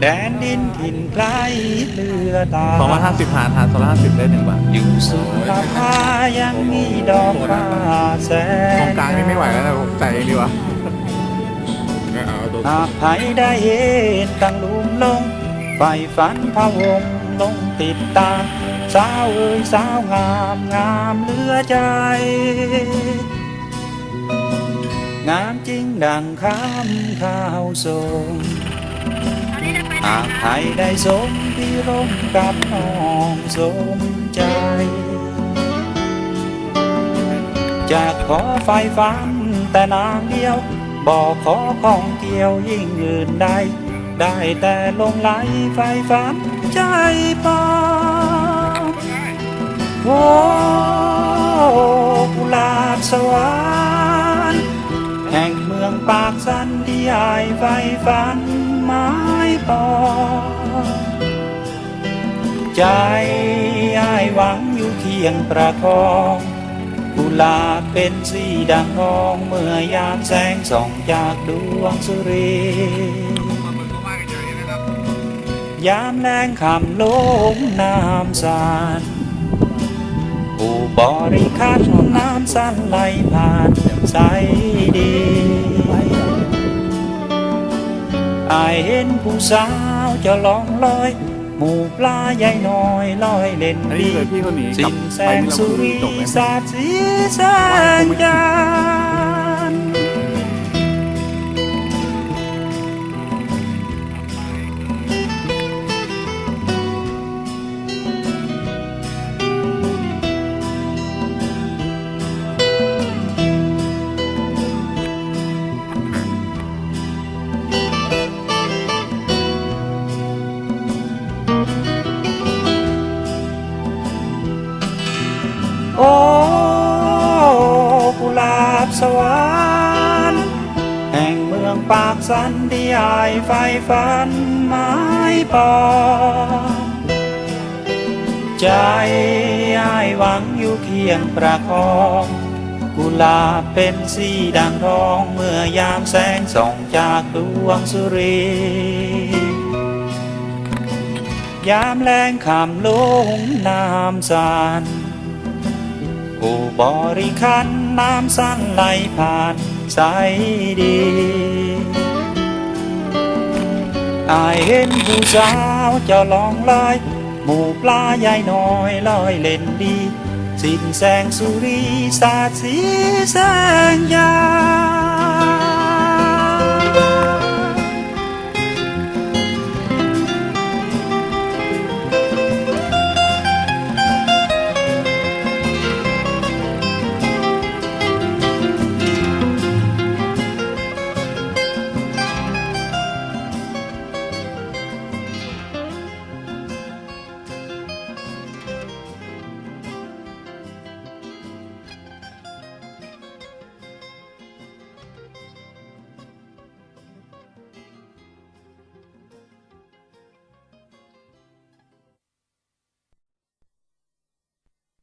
แดนดินถิ่นไกลเรือตาสองร้อยห้าสิบหารหารสองร้อยห้าสิบได้หนึ่งบาทอยู่สุราภายังมีดอกฟ้าแสตรงงกลางนี่ไม่ไหวแล้วนะผมใส่เองดีกว่าเอาตัวหากใครได้เห็นตั้งลุมลงไฟฝันพะวงลงติดตาม สาวเอ้ยสาวงามงามเหลือใจ งามจริงดังคำข้าวทรงหากใครได้สมที่ร่มกับน้องสมใจจะขอไฟฝันแต่นางเดียว บอกขอของเกี่ยวยิ่งอื่นใด ได้แต่ลงไหลไฟฝันใจปองโอ้กุหลาบสวรร ที่อายไฟฝันไม้ปอใจอายหวังอยู่เคียงประคองกุหลาบเป็นสีดังทองเมื่อยามแสงส่องจากดวงสุรียามแรงคำลงน้ำสานผู้บริคันน้ำสันไหลผ่านใสดี อายเห็นผู้สาวจะลองลอย หมู่ปลาใหญ่น้อยลอยเล่นอันนี้ดีเลยพี่คนหนีกลัสิ้บนแสไปงเมืองสุบุรีรีจบไหม สาดสีแสงจัน โอ้กุหลาบสวรรค์แห่งเมืองปากสันที่อายไฟฝันไม้ปอใจอายหวังอยู่เคียงประคองกุหลาบเป็นสีดังทองเมื่อยามแสงส่องจากดวงสุรียามแรงขำลงน้ำสาน ผู้บริคันน้ำสั้นไหลผ่านใจดีอายเห็นผู้สาวจะลองลอยหมู่ปลาใหญ่น้อยลอยเล่นดี สิ้นแสงสุรีสาดสีแสงยา